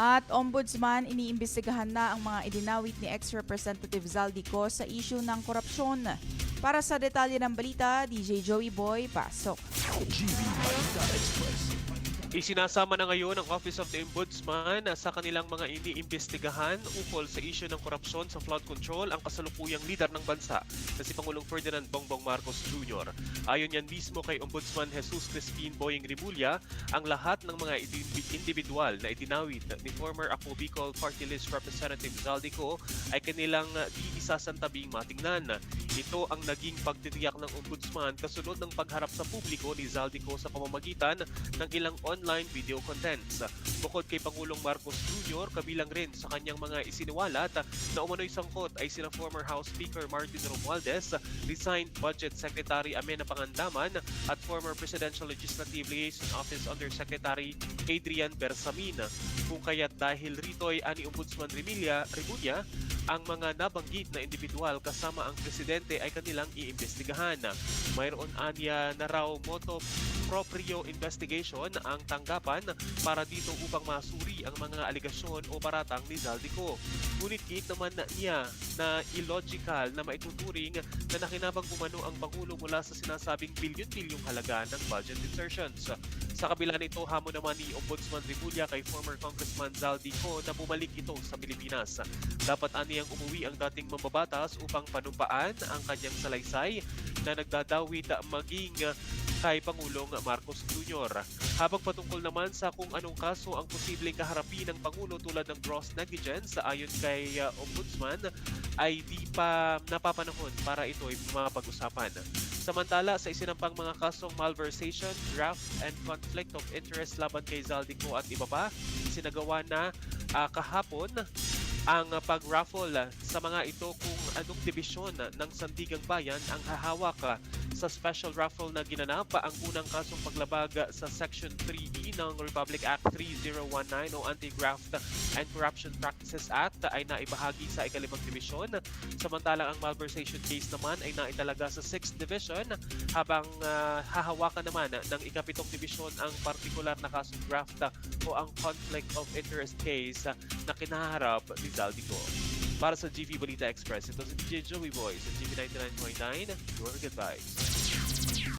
At Ombudsman, iniimbestigahan na ang mga idinawit ni ex-Representative Zaldico sa isyu ng korupsyon. Para sa detalye ng balita, DJ Joey Boy, pasok. GB Balita Express. Isinasama na ngayon ang Office of the Ombudsman sa kanilang mga iniimbestigahan ukol sa isyu ng korupsyon sa flood control ang kasalukuyang lider ng bansa na si Pangulong Ferdinand Bongbong Marcos Jr. Ayon yan mismo kay Ombudsman Jesus Crispin Boying Rimulya, ang lahat ng mga indi- individual na itinawid ni former Ako Bicol Party List Representative Zaldico ay kanilang di isasantabing matingnan. Ito ang naging pagtitiyak ng Ombudsman kasunod ng pagharap sa publiko ni Zaldico sa pamamagitan ng ilang online video contents. Bukod kay Pangulong Marcos Jr., kabilang rin sa kanyang mga isiniwalat na umano'y sangkot ay sina former House Speaker Martin Romualdez, resigned Budget Secretary Amena Pangandaman at former Presidential Legislative Liaison Office Undersecretary Adrian Bersamin. Kung kaya't dahil rito'y ani Ombudsman Remilia, Remulla, ang mga nabanggit na individual kasama ang presidente ay kanilang iimbestigahan. Mayroon anya na raw moto proprio investigation ang tanggapan para dito upang masuri ang mga aligasyon o baratang ni Zaldico. Ngunit gate naman na niya na illogical na maituturing na nakinabang umano ang Pangulo mula sa sinasabing bilyon-bilyong halaga ng budget insertions. Sa kabila nito, hamon naman ni Ombudsman Rimulya kay former Congressman Zaldico na bumalik ito sa Pilipinas. Dapat aniyang umuwi ang dating mambabatas upang panumpaan ang kanyang salaysay na nagdadawit maging kay Pangulong Marcos Jr. Habang patungkol naman sa kung anong kaso ang posibleng kaharapin ng Pangulo tulad ng gross negligence ayon kay uh, Ombudsman ay di pa napapanahon para ito ay mapag-usapan. Samantala, sa isinampang mga kasong malversation, graft, and conflict of interest laban kay Zaldico at iba pa, sinagawa na ah, kahapon ang pag-raffle sa mga ito kung anong dibisyon ng Sandigang Bayan ang hahawak ah, sa special raffle na ginanap ang unang kasong paglabag sa Section 3E ng Republic Act 3019 o Anti-Graft and Corruption Practices Act ay naibahagi sa ikalimang divisyon. Samantalang ang malversation case naman ay naitalaga sa 6th Division habang ah, hahawakan naman ng ikapitong divisyon ang partikular na kasong graft o ang conflict of interest case na kinaharap ni Zaldico. Para sa GV Balita Express, ito si DJ Joey Boy sa GV 99.9, your goodbyes.